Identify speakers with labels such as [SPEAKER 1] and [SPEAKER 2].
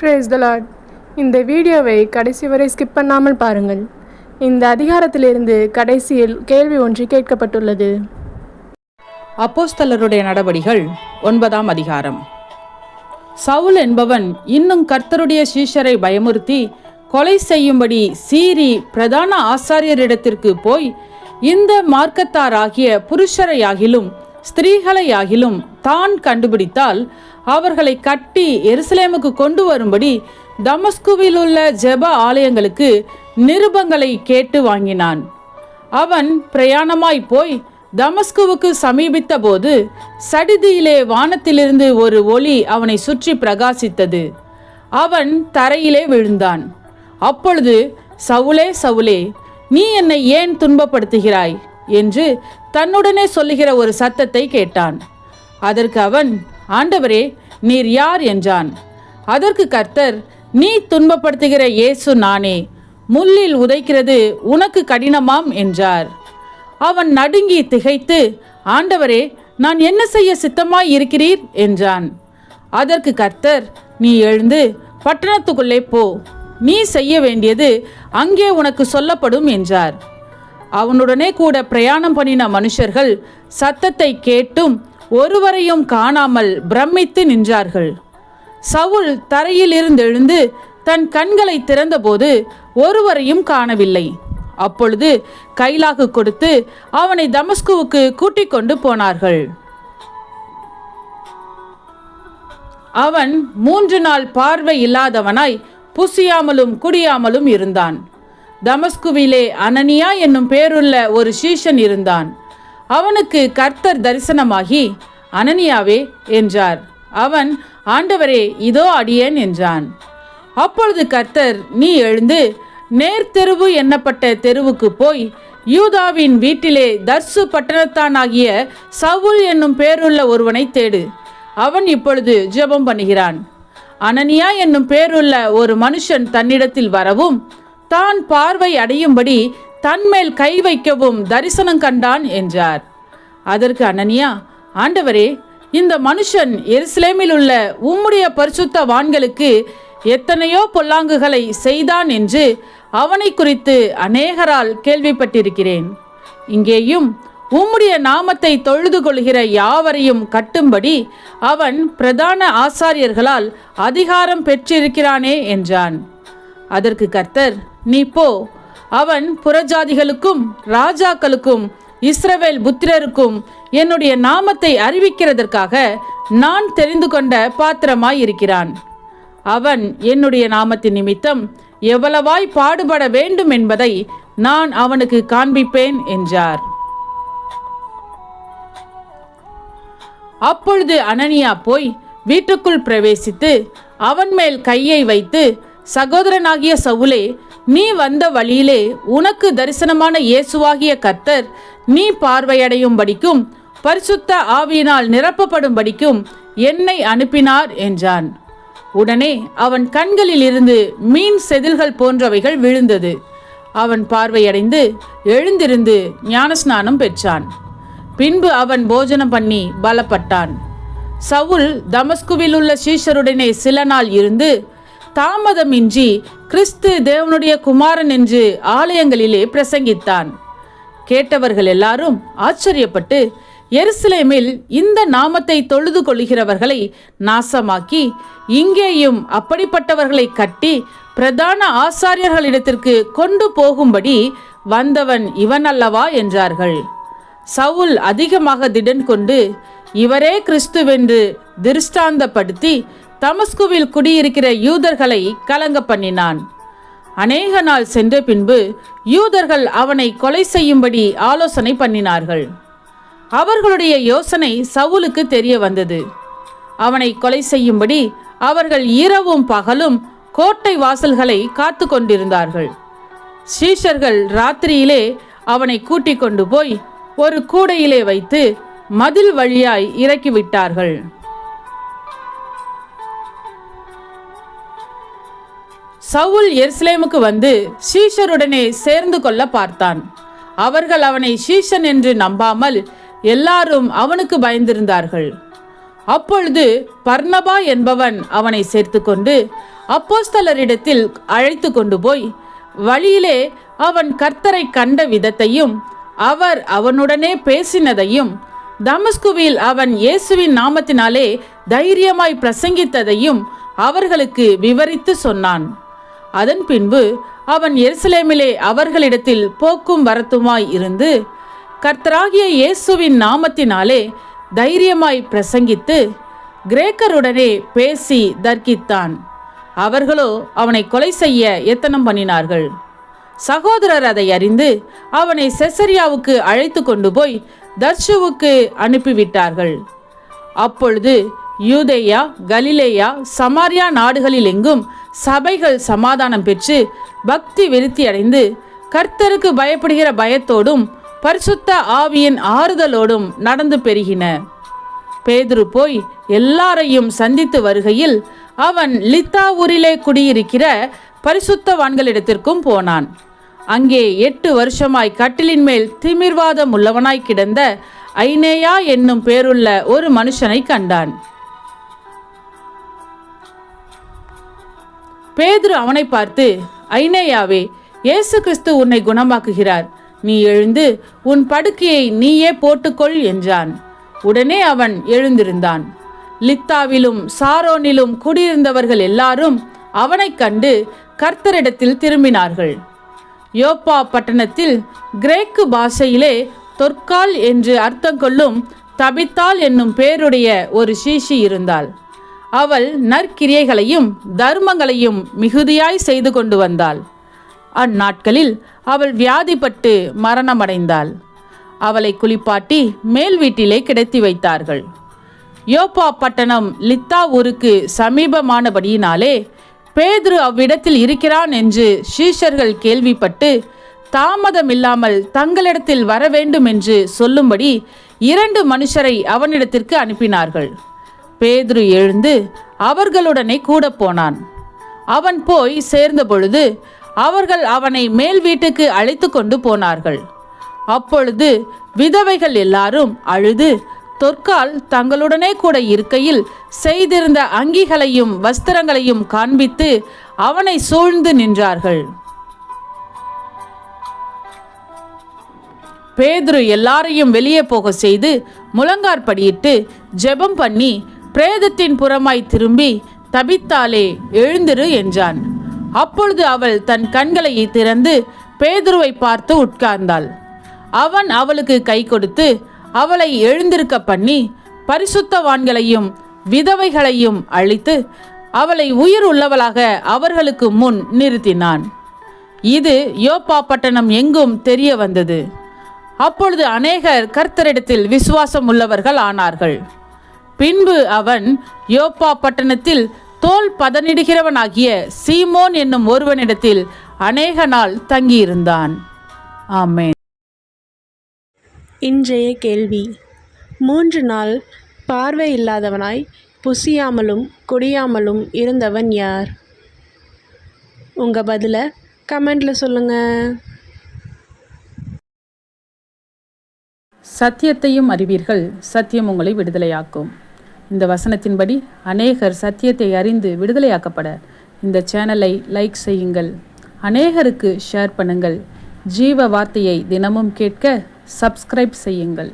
[SPEAKER 1] Brace த Lord இந்த வீடியோவை கடைசி வரை ஸ்கிப் பண்ணாமல் பாருங்கள். இந்த அதிகாரத்திலிருந்து கடைசியில் கேள்வி ஒன்று கேட்கப்பட்டுள்ளது.
[SPEAKER 2] அப்போஸ்தலருடைய நடபடிகள் ஒன்பதாம் அதிகாரம். சவுல் என்பவன் இன்னும் கர்த்தருடைய சீஷரை பயமுறுத்தி கொலை செய்யும்படி சீறி பிரதான ஆசாரியரிடத்திற்கு போய் இந்த மார்க்கத்தாராகிய புருஷரையாகிலும் ஸ்திரீகளையாகிலும் தான் கண்டுபிடித்தால் அவர்களை கட்டி எருசலேமுக்கு கொண்டு வரும்படி தமஸ்குவில் உள்ள ஜெப ஆலயங்களுக்கு நிருபங்களை கேட்டு வாங்கினான். அவன் பிரயாணமாய் போய் தமஸ்குவுக்கு சமீபித்த போது சடிதியிலே வானத்திலிருந்து ஒரு ஒளி அவனை சுற்றி பிரகாசித்தது. அவன் தரையிலே விழுந்தான். அப்பொழுது சவுலே சவுலே நீ என்னை ஏன் துன்பப்படுத்துகிறாய்? என்று தன்னுடனே சொல்லுகிற ஒரு சத்தத்தை கேட்டான். அதற்கு அவன் ஆண்டவரே நீர் யார்? என்றான். அதற்கு கர்த்தர் நீ துன்பப்படுத்துகிற இயேசு நானே. முள்ளில் உதைக்கிறது உனக்கு கடினமாம் என்றார். அவன் நடுங்கி திகைத்து ஆண்டவரே நான் என்ன செய்ய சித்தமாய் இருக்கிறீர்? என்றான். அதற்கு கர்த்தர் நீ எழுந்து பட்டணத்துக்குள்ளே போ. நீ செய்ய வேண்டியது அங்கே உனக்கு சொல்லப்படும் என்றார். அவனுடனே கூட பிரயாணம் பண்ணின மனுஷர்கள் சத்தத்தை கேட்டும் ஒருவரையும் காணாமல் பிரமித்து நின்றார்கள். சவுல் தரையில் எழுந்து தன் கண்களை திறந்தபோது ஒருவரையும் காணவில்லை. அப்பொழுது கைலாகு கொடுத்து அவனை தமஸ்குவுக்கு கூட்டிக் கொண்டு போனார்கள். அவன் மூன்று நாள் பார்வை இல்லாதவனாய் புசியாமலும் குடியாமலும் இருந்தான். தமஸ்குவிலே அனனியா என்னும் பேருள்ள ஒரு சீஷன் இருந்தான். அவனுக்கு கர்த்தர் தரிசனமாகி அனனியாவே என்றார். அவன் ஆண்டவரே இதோ அடியேன் என்றான். அப்பொழுது கர்த்தர் நீ எழுந்து நேர்த்தெருவு எண்ணப்பட்ட தெருவுக்கு போய் யூதாவின் வீட்டிலே தர்சு பட்டணத்தானாகிய சவுல் என்னும் பேருள்ள ஒருவனை தேடு. அவன் இப்பொழுது ஜெபம் பண்ணுகிறான். அனனியா என்னும் பேருள்ள ஒரு மனுஷன் தன்னிடத்தில் வரவும் தான் பார்வை அடையும்படி தன்மேல் கை வைக்கவும் தரிசனம் கண்டான் என்றார். அதற்கு அனனியா ஆண்டவரே இந்த மனுஷன் எருசலேமில் உள்ள உம்முடைய பரிசுத்த வான்களுக்கு எத்தனையோ பொல்லாங்குகளை செய்தான் என்று அவனை குறித்து அநேகரால் கேள்விப்பட்டிருக்கிறேன். இங்கேயும் உம்முடைய நாமத்தை தொழுது கொள்கிற யாவரையும் கட்டும்படி அவன் பிரதான ஆசாரியர்களால் அதிகாரம் பெற்றிருக்கிறானே என்றான். அதற்கு கர்த்தர் நீ போ. அவன் புறஜாதிகளுக்கும் ராஜாக்களுக்கும் இஸ்ரவேல் புத்திரருக்கும் என்னுடைய நாமத்தை அறிவிக்கிறதற்காக நான் தெரிந்து கொண்ட பாத்திரமாய் இருக்கிறான் அவன் என்னுடைய நாமத்தின் நிமித்தம் எவ்வளவாய் பாடுபட வேண்டும் என்பதை நான் அவனுக்கு காண்பிப்பேன் என்றார். அப்பொழுது அனனியா போய் வீட்டுக்குள் பிரவேசித்து அவன் மேல் கையை வைத்து சகோதரனாகிய சவுலே நீ வந்த வழியிலே உனக்கு தரிசனமான இயேசுவாகிய கர்த்தர் நீ பார்வையடையும்படிக்கும் பரிசுத்த ஆவியினால் நிரப்பப்படும்படிக்கும் என்னை அனுப்பினார் என்றான். உடனே அவன் கண்களில் இருந்து மீன் செதில்கள் போன்றவைகள் விழுந்தது. அவன் பார்வையடைந்து எழுந்திருந்து ஞானஸ்நானம் பெற்றான். பின்பு அவன் போஜனம் பண்ணி பலப்பட்டான். சவுல் தமஸ்குவில் உள்ள சீஷருடனே சில நாள் இருந்து தாமதமின்றி கிறிஸ்து தேவனுடைய குமாரன் என்று ஆலயங்களிலே பிரசங்கித்தான். கேட்டவர்கள் எல்லாரும் ஆச்சரியப்பட்டு எருசலேமில் இந்த நாமத்தை தொழுது கொள்கிறவர்களை நாசமாக்கி இங்கேயும் அப்படிப்பட்டவர்களை கட்டி பிரதான ஆசாரியர்களிடத்திற்கு கொண்டு போகும்படி வந்தவன் இவன் அல்லவா என்றார்கள். சவுல் அதிகமாக திடன் கொண்டு இவரே கிறிஸ்துவென்று திருஷ்டாந்தப்படுத்தி தமஸ்குவில் குடியிருக்கிற யூதர்களை கலங்க பண்ணினான். அநேக நாள் சென்ற பின்பு யூதர்கள் அவனை கொலை செய்யும்படி ஆலோசனை பண்ணினார்கள். அவர்களுடைய யோசனை சவுலுக்கு தெரிய வந்தது. அவனை கொலை செய்யும்படி அவர்கள் இரவும் பகலும் கோட்டை வாசல்களை காத்து கொண்டிருந்தார்கள். சீஷர்கள் ராத்திரியிலே அவனை கூட்டிக் கொண்டு போய் ஒரு கூடையிலே வைத்து மதில் வழியாய் இறக்கிவிட்டார்கள். சவுல் எருசலேமுக்கு வந்து ஷீஷருடனே சேர்ந்து கொள்ள பார்த்தான். அவர்கள் அவனை ஷீஷன் என்று நம்பாமல் எல்லாரும் அவனுக்கு பயந்திருந்தார்கள். அப்பொழுது பர்ணபா என்பவன் அவனை சேர்த்துக்கொண்டு அப்போஸ்தலரிடத்தில் அழைத்து கொண்டு போய் வழியிலே அவன் கர்த்தரை கண்ட விதத்தையும் அவர் அவனுடனே பேசினதையும் தமஸ்குவில் அவன் இயேசுவின் நாமத்தினாலே தைரியமாய் பிரசங்கித்ததையும் அவர்களுக்கு விவரித்து சொன்னான். அதன் பின்பு அவன் எருசலேமிலே அவர்களிடத்தில் போக்கும் வரத்துமாய் இருந்து கர்த்தராகிய இயேசுவின் நாமத்தினாலே தைரியமாய் பிரசங்கித்து கிரேக்கருடனே பேசி தர்க்கித்தான். அவர்களோ அவனை கொலை செய்ய எத்தனம் பண்ணினார்கள்? சகோதரர் அதை அறிந்து அவனை செசரியாவுக்கு அழைத்து கொண்டு போய் தர்ஷுவுக்கு அனுப்பிவிட்டார்கள். அப்பொழுது யூதேயா கலிலேயா சமாரியா நாடுகளில் எங்கும் சபைகள் சமாதானம் பெற்று பக்தி விருத்தி அடைந்து கர்த்தருக்கு பயப்படுகிற பயத்தோடும் பரிசுத்த ஆவியின் ஆறுதலோடும் நடந்து பெருகின. பேதுரு போய் எல்லாரையும் சந்தித்து வருகையில் அவன் லித்தா ஊரிலே குடியிருக்கிற பரிசுத்தவான்களிடத்திற்கும் போனான். அங்கே எட்டு வருஷமாய் கட்டிலின் மேல் திமிர்வாதம் உள்ளவனாய் கிடந்த ஐனேயா என்னும் பேருள்ள ஒரு மனுஷனை கண்டான். பேதுரு அவனை பார்த்து ஐநேயாவே இயேசு கிறிஸ்து உன்னை குணமாக்குகிறார். நீ எழுந்து உன் படுக்கையை நீயே போட்டுக்கொள் என்றான். உடனே அவன் எழுந்திருந்தான். லித்தாவிலும் சாரோனிலும் குடியிருந்தவர்கள் எல்லாரும் அவனைக் கண்டு கர்த்தரிடத்தில் திரும்பினார்கள். யோப்பா பட்டணத்தில் கிரேக்கு பாஷையிலே தொற்கால் என்று அர்த்தம் கொள்ளும் தபித்தால் என்னும் பேருடைய ஒரு சீஷி இருந்தாள். அவள் நற்கிரியைகளையும் தர்மங்களையும் மிகுதியாய் செய்து கொண்டு வந்தாள். அந்நாட்களில் அவள் வியாதிப்பட்டு மரணமடைந்தாள். அவளை குளிப்பாட்டி மேல் வீட்டிலே கிடத்தி வைத்தார்கள். யோப்பா பட்டணம் லித்தா ஊருக்கு சமீபமானபடியினாலே பேதுரு அவ்விடத்தில் இருக்கிறான் என்று ஷீஷர்கள் கேள்விப்பட்டு தாமதமில்லாமல் தங்களிடத்தில் வர வேண்டும் என்று சொல்லும்படி இரண்டு மனுஷரை அவனிடத்திற்கு அனுப்பினார்கள். பேதுரு எழுந்து அவர்களுடனே கூட போனான். அவன் போய் சேர்ந்தபொழுது அவர்கள் அவனை மேல் வீட்டுக்கு அழைத்து கொண்டு போனார்கள். அப்பொழுது விதவைகள் எல்லாரும் அழுது தொற்கால் தங்களுடனே கூட இருக்கையில் செய்திருந்த அங்கிகளையும் வஸ்திரங்களையும் காண்பித்து அவனை சூழ்ந்து நின்றார்கள். பேதுரு எல்லாரையும் வெளியே போக செய்து முழங்கார்படியிட்டு ஜெபம் பண்ணி பிரேதத்தின் புறமாய் திரும்பி தபித்தாலே எழுந்திரு என்றான். அப்பொழுது அவள் தன் கண்களை திறந்து பேதுருவை பார்த்து உட்கார்ந்தாள். அவன் அவளுக்கு கை கொடுத்து அவளை எழுந்திருக்க பண்ணி பரிசுத்தவான்களையும் விதவைகளையும் அழித்து அவளை உயிர் உள்ளவளாக அவர்களுக்கு முன் நிறுத்தினான். இது யோப்பா பட்டணம் எங்கும் தெரிய வந்தது. அப்பொழுது அநேகர் கர்த்தரிடத்தில் விசுவாசம் உள்ளவர்கள் ஆனார்கள். பின்பு அவன் யோப்பா பட்டணத்தில் தோல் பதனிடுகிறவனாகிய சீமோன் என்னும் ஒருவனிடத்தில் அநேக நாள் தங்கியிருந்தான். ஆமென்.
[SPEAKER 1] இன்றைய கேள்வி. மூன்று நாள் பார்வை இல்லாதவனாய் புசியாமலும் குடியாமலும் இருந்தவன் யார்? உங்கள் பதிலை கமெண்டில் சொல்லுங்கள்
[SPEAKER 2] சத்தியத்தையும் அறிவீர்கள். சத்தியம் உங்களை விடுதலையாக்கும். இந்த வசனத்தின்படி அநேகர் சத்தியத்தை அறிந்து விடுதலையாக்கப்பட. இந்த சேனலை லைக் செய்யுங்கள். அநேகருக்கு ஷேர் பண்ணுங்கள். ஜீவ வார்த்தையை தினமும் கேட்க சப்ஸ்கிரைப் செய்யுங்கள்.